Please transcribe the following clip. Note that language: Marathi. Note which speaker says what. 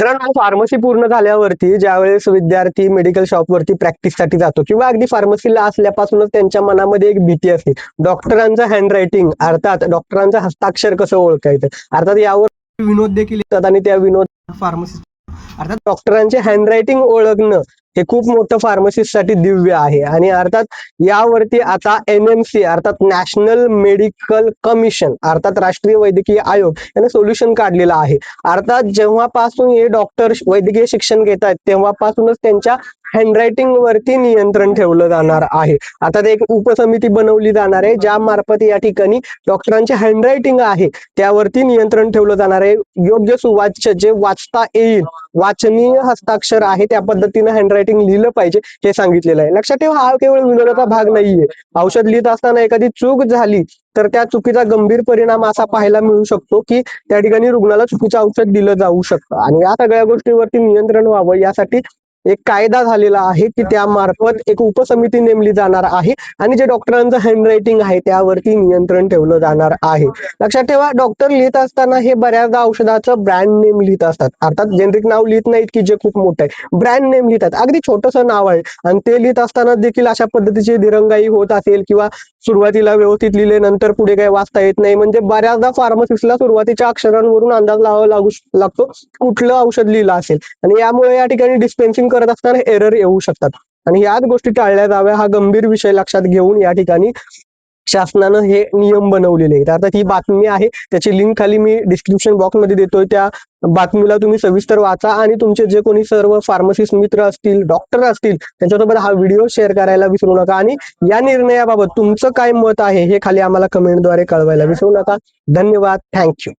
Speaker 1: मित्रांनो फार्मसी पूर्ण झाल्यावरती ज्यावेळेस विद्यार्थी मेडिकल शॉपवरती प्रॅक्टिससाठी जातो किंवा अगदी फार्मसीला असल्यापासूनच त्यांच्या मनामध्ये एक भीती असते. डॉक्टरांचं हँड रायटिंग अर्थात डॉक्टरांचं हस्ताक्षर कसं ओळखायचं? अर्थात यावर विनोद देखील येतात आणि त्या विनोद फार्मसी अर्थात डॉक्टरांचे हँड रायटिंग ओळखणं हे खूप मोठं फार्मसिस्टसाठी दिव्य आहे. आणि अर्थात यावरती आता एन एम सी अर्थात नॅशनल मेडिकल कमिशन अर्थात राष्ट्रीय वैद्यकीय आयोग याने सोल्युशन काढलेलं आहे. अर्थात जेव्हापासून हे डॉक्टर वैद्यकीय शिक्षण घेत आहेत तेव्हापासूनच त्यांच्या हँडरायटिंग वरती नियंत्रण ठेवलं जाणार आहे. आता ते एक उपसमिती बनवली जाणार आहे ज्या मार्फत या ठिकाणी डॉक्टरांचे हँडरायटिंग आहे त्यावरती नियंत्रण ठेवलं जाणार आहे. योग्य सुवाच्य जे वाचता येईल वाचनीय हस्ताक्षर आहे त्या पद्धतीनं हँडरायटिंग लिहिलं पाहिजे हे सांगितलेलं आहे. लक्षात ठेवा हा केवळ विनोदाचा भाग नाहीये. औषध लिहित असताना एखादी चूक झाली तर त्या चुकीचा गंभीर परिणाम असा पाहायला मिळू शकतो की त्या ठिकाणी रुग्णाला चुकीचं औषध दिलं जाऊ शकतं. आणि या सगळ्या गोष्टीवरती नियंत्रण व्हावं यासाठी एक कायदा झालेला आहे की त्यामार्फत एक उपसमिती नेमली जाणार आहे आणि जे डॉक्टरांचं हँडरायटिंग आहे त्यावरती नियंत्रण ठेवलं जाणार आहे. लक्षात ठेवा डॉक्टर लिहित असताना हे बऱ्याचदा औषधाचं ब्रँड नेम लिहित असतात. अर्थात जेनरिक नाव लिहित नाहीत की जे खूप मोठं आहे. ब्रँड नेम लिहितात. अगदी छोटंसं नाव आहे. आणि ते लिहित असताना देखील अशा पद्धतीची दिरंगाई होत असेल किंवा सुरुवातीला व्यवस्थित लिहिले नंतर पुढे काही वाचता येत नाही. म्हणजे बऱ्याचदा फार्मसिस्टला सुरुवातीच्या अक्षरांवरून अंदाज लावावा लागू लागतो कुठलं औषध लिहिलं असेल. आणि यामुळे या ठिकाणी डिस्पेन्सिंग करत असताना एरर येऊ शकतात. आणि याच गोष्टी टाळल्या जाव्या हा गंभीर विषय लक्षात घेऊन या ठिकाणी शासनानं हे नियम बनवलेले आहेत. आता ही बातमी आहे त्याची लिंक खाली मी डिस्क्रिप्शन बॉक्समध्ये देतोय. त्या बातमीला तुम्ही सविस्तर वाचा आणि तुमचे जे कोणी सर्व फार्मसिस्ट मित्र असतील डॉक्टर असतील त्यांच्यासोबत हा व्हिडिओ शेअर करायला विसरू नका. आणि या निर्णयाबाबत तुमचं काय मत आहे हे खाली आम्हाला कमेंटद्वारे कळवायला विसरू नका. धन्यवाद. थँक्यू